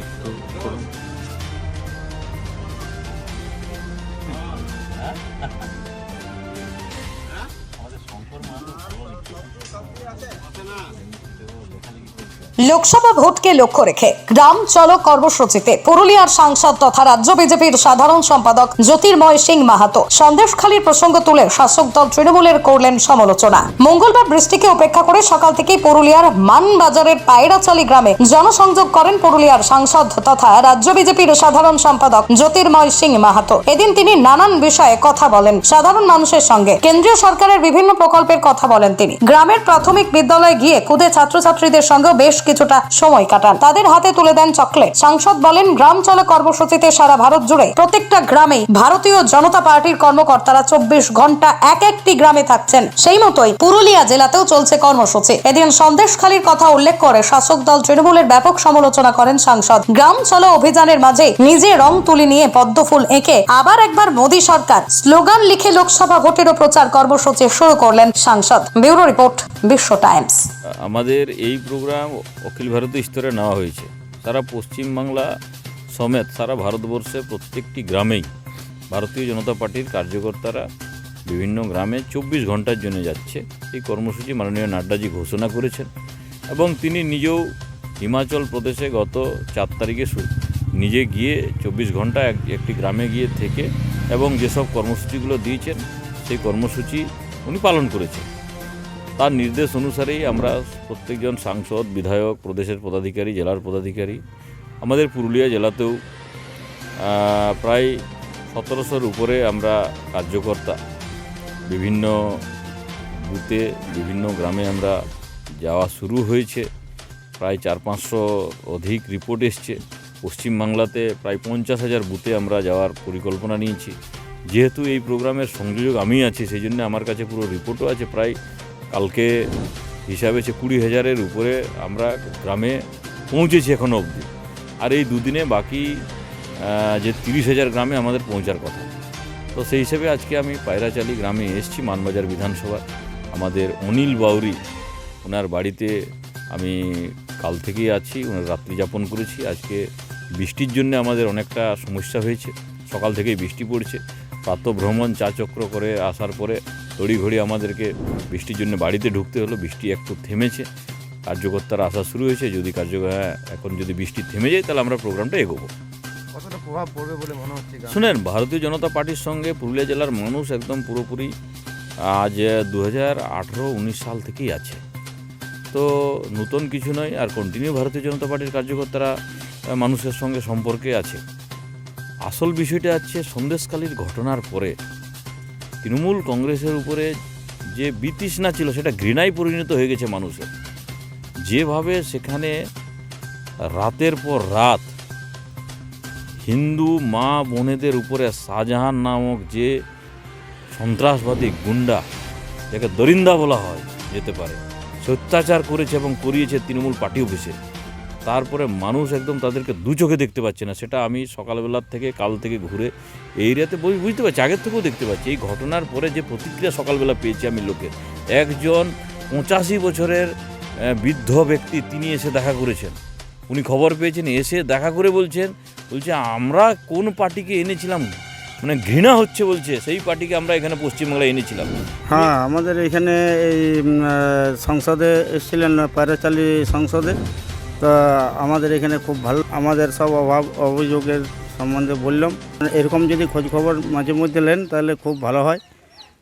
একটু করুন লোকসভা ভোটকে লক্ষ্য রেখে গ্রাম চলো কর্মসূচিতে পুরুলিয়ার সাংসদ তথা রাজ্য বিজেপির সাধারণ সম্পাদক জ্যোতির্ময় সিং মাহাতো সন্দেশখালীর প্রসঙ্গ তুলে শাসক দল তৃণমূলের করলেন সমালোচনা। মঙ্গলবার বৃষ্টিকে উপেক্ষা করে সকাল থেকেই পুরুলিয়ার মানবাজারের পায়রাচালি গ্রামে জনসংযোগ করেন পুরুলিয়ার সাংসদ তথা রাজ্য বিজেপির সাধারণ সম্পাদক জ্যোতির্ময় সিং মাহাতো। এদিন তিনি নানান বিষয়ে কথা বলেন সাধারণ মানুষের সঙ্গে। কেন্দ্রীয় সরকারের বিভিন্ন প্রকল্পের কথা বলেন তিনি। গ্রামের প্রাথমিক বিদ্যালয়ে গিয়ে খুদে ছাত্রছাত্রীদের সঙ্গে বেশ কিছুটা সময় কাটান। তাদের হাতে তুলে দেন চকলেট। সাংসদ বলেন, গ্রাম চলো কর্মসূচিতে সারা ভারত জুড়ে প্রত্যেকটা গ্রামে ভারতীয় জনতা পার্টির কর্মকর্তারা চব্বিশ ঘণ্টা এক একটি গ্রামে থাকছেন। সেই মতোই পুরুলিয়া জেলাতেও চলছে কর্মসূচি। এদিন সন্দেশখালীর কথা উল্লেখ করে শাসক দল তৃণমূলের ব্যাপক সমালোচনা করেন সাংসদ। গ্রাম চলো অভিযানের মাঝে নিজে রং তুলি নিয়ে পদ্মফুল এঁকে আবার একবার মোদী সরকার। স্লোগান লিখে লোকসভা ভোটেরও প্রচার কর্মসূচি শুরু করলেন সাংসদ। Bureau report Biswa Times. আমাদের এই প্রোগ্রাম অখিল ভারতীয় স্তরে নেওয়া হয়েছে। সারা পশ্চিমবাংলা সমেত সারা ভারতবর্ষে প্রত্যেকটি গ্রামেই ভারতীয় জনতা পার্টির কার্যকর্তারা বিভিন্ন গ্রামে চব্বিশ ঘণ্টার জন্য যাচ্ছে। এই কর্মসূচি মাননীয় নাড্ডাজি ঘোষণা করেছেন এবং তিনি নিজেও হিমাচল প্রদেশে গত চার তারিখে নিজে গিয়ে চব্বিশ ঘণ্টা এক একটি গ্রামে গিয়ে থেকে এবং যেসব কর্মসূচিগুলো দিয়েছেন, সেই কর্মসূচি উনি পালন করেছেন। তার নির্দেশ অনুসারেই আমরা প্রত্যেকজন সাংসদ, বিধায়ক, প্রদেশের পদাধিকারী, জেলার পদাধিকারী, আমাদের পুরুলিয়া জেলাতেও প্রায় সতেরোশোর উপরে আমরা কার্যকর্তা। বিভিন্ন বুথে, বিভিন্ন গ্রামে আমরা যাওয়া শুরু হয়েছে। প্রায় চার পাঁচশো অধিক রিপোর্ট এসছে। পশ্চিমবাংলাতে প্রায় পঞ্চাশ হাজার বুথে আমরা যাওয়ার পরিকল্পনা নিয়েছি। যেহেতু এই প্রোগ্রামের সংযোজক আমি আছি, সেই জন্য আমার কাছে পুরো রিপোর্টও আছে। প্রায় কালকে হিসাবে সে কুড়ি হাজারের উপরে আমরা গ্রামে পৌঁছেছি এখনও অবধি। আর এই দুদিনে বাকি যে তিরিশ হাজার গ্রামে আমাদের পৌঁছার কথা। তো সেই হিসেবে আজকে আমি পায়রাচালি গ্রামে এসেছি, মানবাজার বিধানসভা আমাদের অনিল বাউরি, ওনার বাড়িতে আমি কাল থেকেই আছি, ওনার রাত্রি যাপন করেছি। আজকে বৃষ্টির জন্য আমাদের অনেকটা সমস্যা হয়েছে। সকাল থেকেই বৃষ্টি পড়ছে। প্রাতঃভ্রমণ চা চক্র করে আসার পরে তড়িঘড়ি আমাদেরকে বৃষ্টির জন্য বাড়িতে ঢুকতে হলো বৃষ্টি একটু থেমেছে। কার্যকর্তারা আসা শুরু হয়েছে যদি কার্য হ্যাঁ, এখন যদি বৃষ্টি থেমে যায় তাহলে আমরা প্রোগ্রামটা এগোবো। প্রভাব পড়বে বলে মনে হচ্ছে শুনেন ভারতীয় জনতা পার্টির সঙ্গে পুরুলিয়া জেলার মানুষ একদম পুরোপুরি আজ দু হাজার আঠেরো উনিশ সাল থেকেই আছে। তো নতুন কিছু নয় আর কন্টিনিউ ভারতীয় জনতা পার্টির কার্যকর্তারা মানুষের সঙ্গে সম্পর্কে আছে। আসল বিষয়টা হচ্ছে সন্দেশকালীর ঘটনার পরে তৃণমূল কংগ্রেসের উপরে যে বিতৃষ্ণা ছিল, সেটা ঘৃণায় পরিণত হয়ে গেছে মানুষের। যেভাবে সেখানে রাতের পর রাত হিন্দু মা বোনেদের উপরে শাহজাহান নামক যে সন্ত্রাসবাদী গুন্ডা, যাকে দরিন্দা বলা হয়, যেতে পারে সে অত্যাচার করেছে এবং করিয়েছে তৃণমূল পার্টি অফিসে। তারপরে মানুষ একদম তাদেরকে দু চোখে দেখতে পাচ্ছে না। সেটা আমি সকালবেলার থেকে, কাল থেকে ঘুরে এই এরিয়াতে বই- বুঝতে পারছি, আগের থেকেও দেখতে পাচ্ছি। এই ঘটনার পরে যে প্রতিক্রিয়া সকালবেলা পেয়েছি আমি লোকের, একজন পঁচাশি বছরের বৃদ্ধ ব্যক্তি তিনি এসে দেখা করেছেন। উনি খবর পেয়েছেন, এসে দেখা করে বলছেন, বলছে, আমরা কোন পার্টিকে এনেছিলাম? মানে ঘৃণা হচ্ছে বলছে, সেই পার্টিকে আমরা এখানে পশ্চিমবাংলায় এনেছিলাম। হ্যাঁ আমাদের এখানে এই সংসদে এসেছিলেন, পায়রাচালি সংসদে। তো আমাদের এখানে খুব ভালো, আমাদের সব অভাব, অভিযোগের সম্বন্ধে বললাম। এরকম যদি খোঁজখবর মাঝে মধ্যে নেন, তাহলে খুব ভালো হয়।